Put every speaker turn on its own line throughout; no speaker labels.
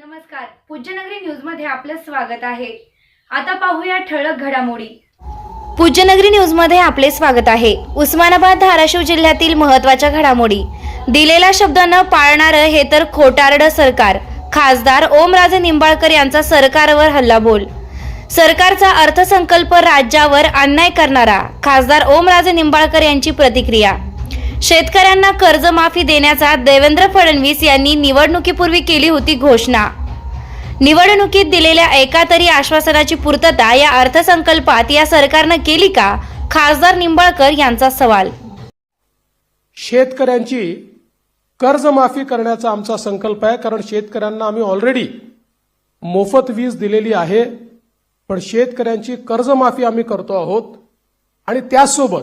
नमस्कार. पूज्यनगरी न्यूजमध्ये आपलं स्वागत आहे. आता पाहूया ठळक घडामोडी. पूज्यनगरी न्यूजमध्ये आपले स्वागत आहे. उस्मानाबाद धाराशिव जिल्ह्यातील महत्त्वाच्या घडामोडी. दिलेला शब्द न पाळणारं हे तर खोटारड सरकार. खासदार ओमराजे निंबाळकर यांचा सरकारवर हल्लाबोल. सरकारचा अर्थसंकल्प राज्यावर अन्याय करणारा खासदार ओमराजे निंबाळकर यांची प्रतिक्रिया. शेतकऱ्यांना कर्जमाफी देण्याचा देवेंद्र फडणवीस यांनी निवडणुकीपूर्वी केली होती घोषणा. निवडणुकीत दिलेल्या एका तरी आश्वासनाची पूर्तता या अर्थसंकल्पात या सरकारनं केली का? खासदार निंबाळकर यांचा सवाल.
शेतकऱ्यांची कर्जमाफी करण्याचा आमचा संकल्प आहे. कारण शेतकऱ्यांना आम्ही ऑलरेडी मोफत वीज दिलेली आहे. पण शेतकऱ्यांची कर्जमाफी आम्ही करतो आहोत. आणि त्याचसोबत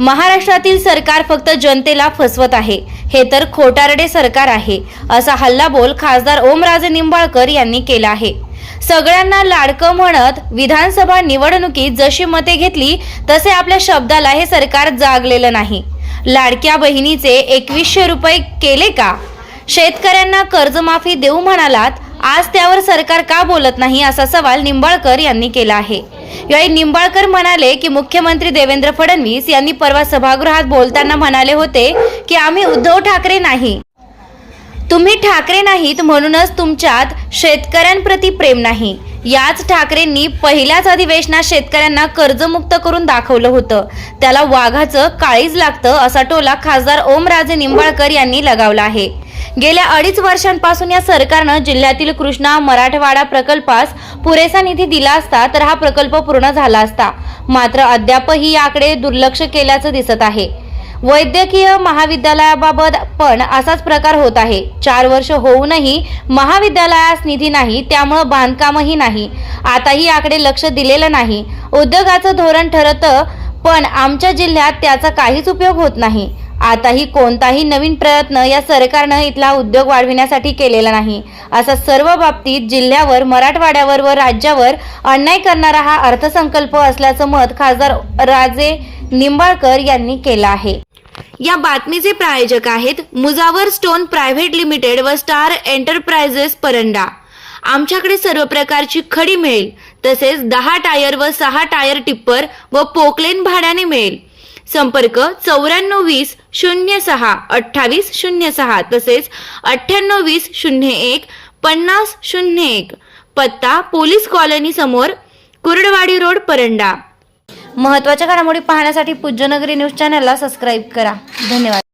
महाराष्ट्रातील सरकार फक्त जनतेला फसवत आहे. हे तर खोटारडे सरकार आहे असा हल्लाबोल खासदार ओमराजे निंबाळकर यांनी केला आहे. सगळ्यांना लाडकं म्हणत विधानसभा निवडणुकीत जशी मते घेतली तसे आपल्या शब्दाला हे सरकार जागलेलं नाही. लाडक्या बहिणीचे एकवीसशे रुपये केले का? शेतकऱ्यांना कर्जमाफी देऊ म्हणालात आज त्यावर सरकार का बोलत नाही असा सवाल निंबाळकर यांनी केला आहे. यावेळी निंबाळकर म्हणाले की मुख्यमंत्री देवेंद्र फडणवीस यांनी परवा सभागृहात बोलताना म्हणाले होते की आम्ही उद्धव ठाकरे नाही. तुम्ही ठाकरे नाहीत म्हणूनच तुमच्यात शेतकऱ्यांप्रती प्रेम नाही. याच ठाकरेंनी पहिल्याच अधिवेशनात शेतकऱ्यांना कर्जमुक्त करून दाखवलं होतं. त्याला वाघाचं काळीज लागतं असा टोला खासदार ओमराजे निंबाळकर यांनी लगावला आहे. गेल्या अडीच वर्षांपासून या सरकारनं जिल्ह्यातील कृष्णा मराठवाडा प्रकल्पास पुरेसा निधी दिला असता तर हा प्रकल्प पूर्ण झाला असता. मात्र अद्यापही याकडे दुर्लक्ष केल्याचं दिसत आहे. वैद्यकीय महाविद्यालयाबाबत पण असाच प्रकार होत आहे. चार वर्ष होऊनही महाविद्यालयास निधी नाही त्यामुळं बांधकामही नाही. आताही याकडे लक्ष दिलेलं नाही. उद्योगाचं धोरण ठरतं पण आमच्या जिल्ह्यात त्याचा काहीच उपयोग होत नाही. आताही कोणताही नवीन प्रयत्न या सरकारनं इथला उद्योग वाढविण्यासाठी केलेला नाही. असा सर्व बाबतीत जिल्ह्यावर मराठवाड्यावर व राज्यावर अन्याय करणारा हा अर्थसंकल्प असल्याचं मत खासदार राजे निंबाळकर यांनी केलं आहे. या बातमीचे प्रायोजक आहेत मुजावर स्टोन प्रायव्हेट लिमिटेड व स्टार एंटरप्राइजेस परंडा. आमच्याकडे सर्व प्रकारची खडी मिळेल तसेच दहा टायर व सहा टायर टिप्पर व पोकलेन भाड्याने मिळेल. संपर्क चौऱ्याण्णव वीस शून्य सहा अठ्ठावीस शून्य सहा तसेच अठ्ठ्याण्णव वीस शून्य एक पन्नास शून्य एक. पत्ता पोलीस कॉलनी समोर कुर्डवाडी रोड परंडा. महत्त्वाच्या घडामोडी पाहण्यासाठी पूज्यनगरी न्यूज चॅनलला सबस्क्राईब करा. धन्यवाद.